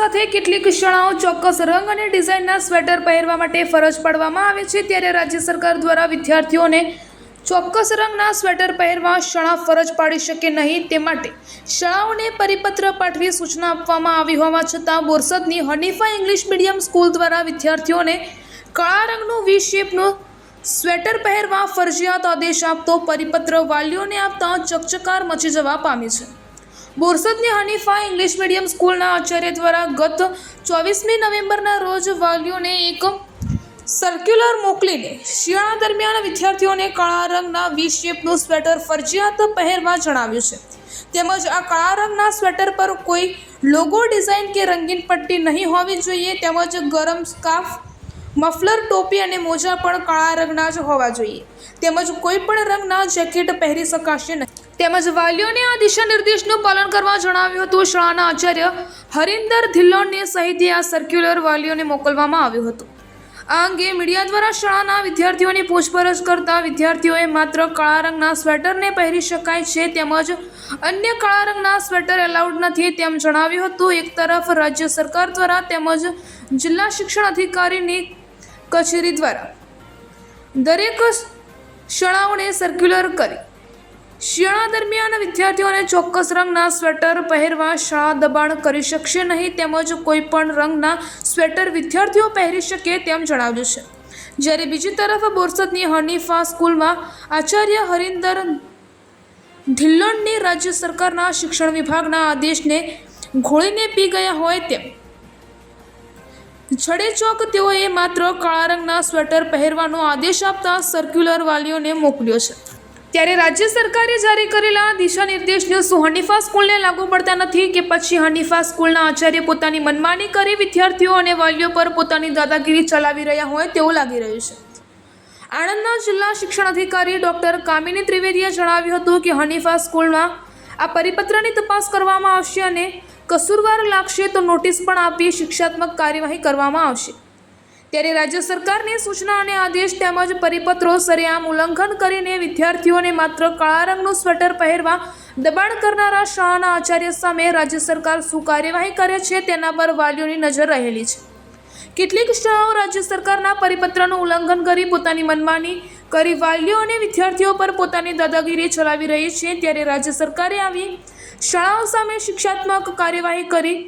સાથે કેટલીક શાળાઓ ચોક્કસ રંગ અને ડિઝાઇનના સ્વેટર પહેરવા માટે ફરજ પાડવામાં આવે છે, ત્યારે રાજ્ય સરકાર દ્વારા વિદ્યાર્થીઓને ચોક્કસ રંગના સ્વેટર પહેરવા શાળા ફરજ પાડી શકે નહીં તે માટે શાળાઓને પરિપત્ર પાઠવી સૂચના આપવામાં આવી હોવા છતાં બોરસદની હનીફા ઇંગ્લિશ મીડિયમ સ્કૂલ દ્વારા વિદ્યાર્થીઓને કાળા રંગનું વી શેપનું સ્વેટર પહેરવા ફરજિયાત આદેશ આપતો પરિપત્ર વાલીઓને આપતા ચકચકાર મચી જવા પામી છે. બોરસદની હનીફા ઇંગ્લિશ મીડિયમ સ્કૂલના આચાર્ય દ્વારા ગત ચોવીસમી નવેમ્બરના રોજ વાલીઓને એક સર્ક્યુલર મોકલીને શિયાળા દરમિયાન વિદ્યાર્થીઓને કાળા રંગના વી શેપનું સ્વેટર ફરજિયાત પહેરવા જણાવ્યું છે. તેમજ આ કાળા રંગના સ્વેટર પર કોઈ લોગો ડિઝાઇન કે રંગીન પટ્ટી નહીં હોવી જોઈએ. તેમજ ગરમ સ્કાર્ફ, મફલર ટોપી અને મોજા પણ કાળા રંગના જ હોવા જોઈએ. તેમજ કોઈ પણ રંગના જેકેટ પહેરી શકાશે નહીં. તેમજ વાલીઓને આ દિશા નિર્દેશનું પાલન કરવા જણાવ્યું હતું. શાળાના આચાર્ય હરિન્દર ધિલ્લોણને સહિત આ સર્ક્યુલર વાલીઓને મોકલવામાં આવ્યું હતું. આ અંગે મીડિયા દ્વારા શાળાના વિદ્યાર્થીઓની પૂછપરછ કરતા વિદ્યાર્થીઓએ માત્ર કાળા રંગના સ્વેટરને પહેરી શકાય છે, તેમજ અન્ય કાળા રંગના સ્વેટર એલાઉડ નથી તેમ જણાવ્યું હતું. એક તરફ રાજ્ય સરકાર દ્વારા તેમજ જિલ્લા શિક્ષણ અધિકારીની કચેરી દ્વારા દરેક શાળાઓને સર્ક્યુલર કરી શિયાળા દરમિયાન વિદ્યાર્થીઓને ચોક્કસ રંગના સ્વેટર પહેરવા શાળા દબાણ કરી શકશે નહીં તેમજ કોઈ પણ રંગના સ્વેટર વિદ્યાર્થીઓ પહેરી શકે તેમ જણાવ્યું છે. જ્યારે બીજી તરફ બોરસદની હનીફા સ્કૂલમાં આચાર્ય હરિન્દર ઢિલ્લોણની રાજ્ય સરકારના શિક્ષણ વિભાગના આદેશને ઘોળીને પી ગયા હોય તેમ. છડેચોક તેઓએ માત્ર કાળા રંગના સ્વેટર પહેરવાનો આદેશ આપતા સર્ક્યુલર વાલીઓને મોકલ્યો છે. ત્યારે રાજ્ય સરકારે જારી કરેલા દિશા નિર્દેશને શું હનીફા સ્કૂલને લાગુ પડતા નથી કે પછી હનીફા સ્કૂલના આચાર્ય પોતાની મનમાની કરી વિદ્યાર્થીઓ અને વાલીઓ પર પોતાની દાદાગીરી ચલાવી રહ્યા હોય તેવું લાગી રહ્યું છે. આણંદના જિલ્લા શિક્ષણ અધિકારી ડોક્ટર કામિની ત્રિવેદીએ જણાવ્યું હતું કે હનીફા સ્કૂલમાં આ પરિપત્રની તપાસ કરવામાં આવશે અને કસૂરવાર લાગશે તો નોટિસ પણ આપી શિક્ષાત્મક કાર્યવાહી કરવામાં આવશે. ત્યારે રાજ્ય સરકારની સૂચના અને આદેશ તેમજ પરિપત્રો સરેઆમ ઉલ્લંઘન કરીને વિદ્યાર્થીઓને માત્ર કાળા રંગનું સ્વેટર પહેરવા દબાણ કરનારા શાળાના આચાર્ય સામે રાજ્ય સરકાર શું કાર્યવાહી કરે છે તેના પર વાલીઓની નજર રહેલી છે. કેટલીક શાળાઓ રાજ્ય સરકારના પરિપત્રનું ઉલ્લંઘન કરી પોતાની મનમાની કરી વાલીઓ અને વિદ્યાર્થીઓ પર પોતાની દાદાગીરી ચલાવી રહી છે. ત્યારે રાજ્ય સરકારે આવી શાળાઓ સામે શિક્ષાત્મક કાર્યવાહી કરી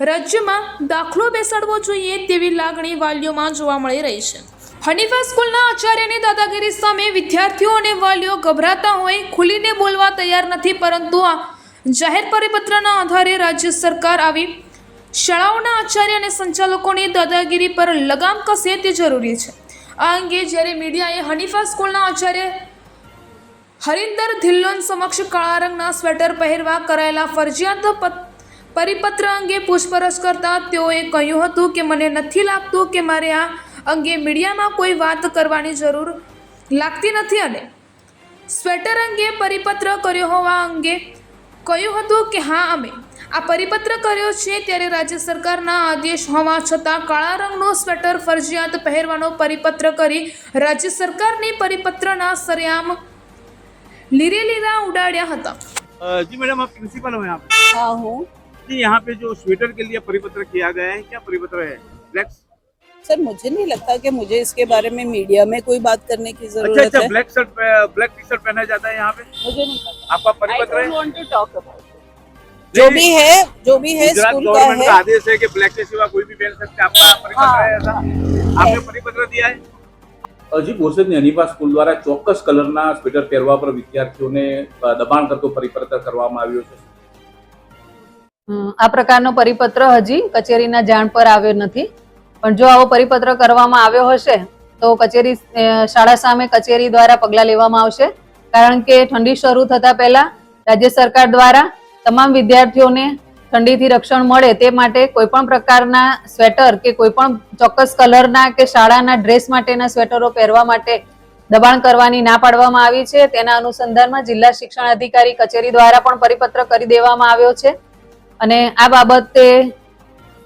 રાજ્યમાં દાખલો બેસાડવો જોઈએ તેવી લાગણી વાલીઓમાં જોવા મળી રહી છે. હનીફા સ્કૂલના આચાર્યની દાદાગીરી સામે વિદ્યાર્થીઓ અને વાલીઓ ગભરાતા હોય, ખુલીને બોલવા તૈયાર નથી, પરંતુ આ જાહેર પરિપત્રના આધારે રાજ્ય સરકાર આવી શાળાઓના આચાર્ય અને સંચાલકોની દાદાગીરી પર લગામ કસે તે જરૂરી છે. આ અંગે જ્યારે મીડિયાએ હનીફા સ્કૂલના આચાર્ય હરિન્દર ધિલ્લોન સમક્ષ કાળા રંગના સ્વેટર પહેરવા કરાયેલા ફરજિયાત પરિપત્ર અંગે પૂછપરછ કરતાં તેઓએ કહ્યું હતું કે મને નથી લાગતું કે મારે આ અંગે મીડિયામાં કોઈ વાત કરવાની જરૂર લાગતી નથી અને સ્વેટર અંગે પરિપત્ર કર્યો હોવા અંગે કહ્યું હતું કે હા અમે આ પરિપત્ર કર્યો છે ત્યારે રાજ્ય સરકારના આદેશ હોવા છતાં કાળા રંગનો સ્વેટર ફરજિયાત પહેરવાનો પરિપત્ર કરી રાજ્ય સરકારની પરિપત્રના સરેઆમ લીરેલીરા ઉડાડ્યા હતા. જી મેડમ આપ પ્રિન્સિપલ હોય આપ. હા હું. जी यहाँ पे जो स्वेटर के लिए परिपत्र किया गया है क्या परिपत्र है ब्लैक सर मुझे नहीं लगता कि मुझे इसके बारे में मीडिया में कोई बात करने की अच्छा जरूरत अच्छा है black shirt black T shirt पहना जाता है यहाँ पे मुझे नहीं पता आपका I परिपत्र don't है want to talk about it. जो भी है जो भी है गुजरात स्कूल का गवर्नमेंट का है आदेश है कि ब्लैक के सिवा कोई भी पहन सकते हैं आपका परिपत्र हाँ। है ऐसा आपने परिपत्र दिया है હજી બોરસદની અનીફા સ્કૂલ દ્વારા ચોક્કસ કલરના સ્વેટર પહેરવા પર વિદ્યાર્થીઓને અ, દબાણ કરતો પરિપત્ર કરવામાં આવ્યો છે અમ આ પ્રકારનો પરિપત્ર હજી કચેરીના જાણ પર આવ્યો નથી. પણ જો આવો પરિપત્ર કરવામાં આવ્યો હશે, તો કચેરી શાળા સામે કચેરી દ્વારા પગલાં લેવામાં આવશે. કારણ કે ઠંડી શરૂ થતા પહેલા રાજ્ય સરકાર દ્વારા તમામ વિદ્યાર્થીઓને ઠંડીથી રક્ષણ મળે તે માટે કોઈપણ પ્રકારના સ્વેટર કે કોઈ પણ ચોક્કસ કલરના કે શાળાના ડ્રેસ માટેના સ્વેટરો પહેરવા માટે દબાણ કરવાની ના પાડવામાં આવી છે. તેના અનુસંધાનમાં જિલ્લા શિક્ષણ અધિકારી કચેરી દ્વારા પણ પરિપત્ર કરી દેવામાં આવ્યો છે. અને આ બાબતે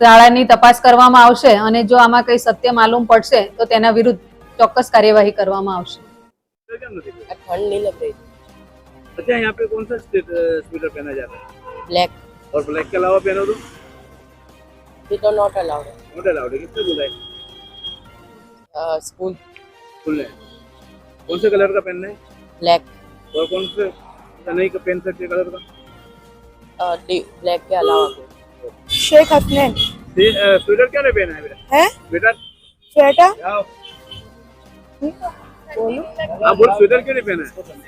શાળાની તપાસ કરવામાં આવશે અને જો આમાં કંઈ સત્ય માલુમ પડશે તો તેના વિરુદ્ધ ચોક્કસ કાર્યવાહી કરવામાં આવશે तो क्या नहीं दिया? ठंड नहीं लग रही अच्छा यहाँ पे कौन सा स्वेटर पहना जाता है ब्लैक और ब्लैक के अलावा पहनो तो ये तो नॉट अलाउड है नॉट अलाउड है किसने बोला है स्कूल स्कूल ने कौन से कलर का पहनना है ब्लैक और कौन से नहीं का पहन सकते कलर का ब्लैक के अलावा शेख हसनैन। स्वेटर क्या नहीं पहना है बेटा है? स्वेटर? स्वेटर? बोलो। हाँ बोल स्वेटर क्यों नहीं पहना है?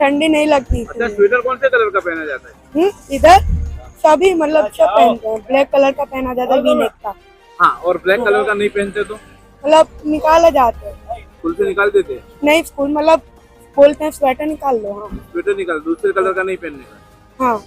ठंडी नहीं लगती अच्छा स्वेटर कौन से कलर का पहना जाता है? हम्म, इधर। सभी मतलब सब पहनते हैं। ब्लैक कलर का पहना जाता है वीनेक का हाँ और ब्लैक कलर का नहीं पहनते तो? मतलब निकाला जाते हैं। स्कूल से निकाल देते हैं? नहीं स्कूल मतलब बोलते हैं स्वेटर निकाल लो। हाँ। स्वेटर निकाल दूसरे कलर का नहीं पहनने का? हाँ।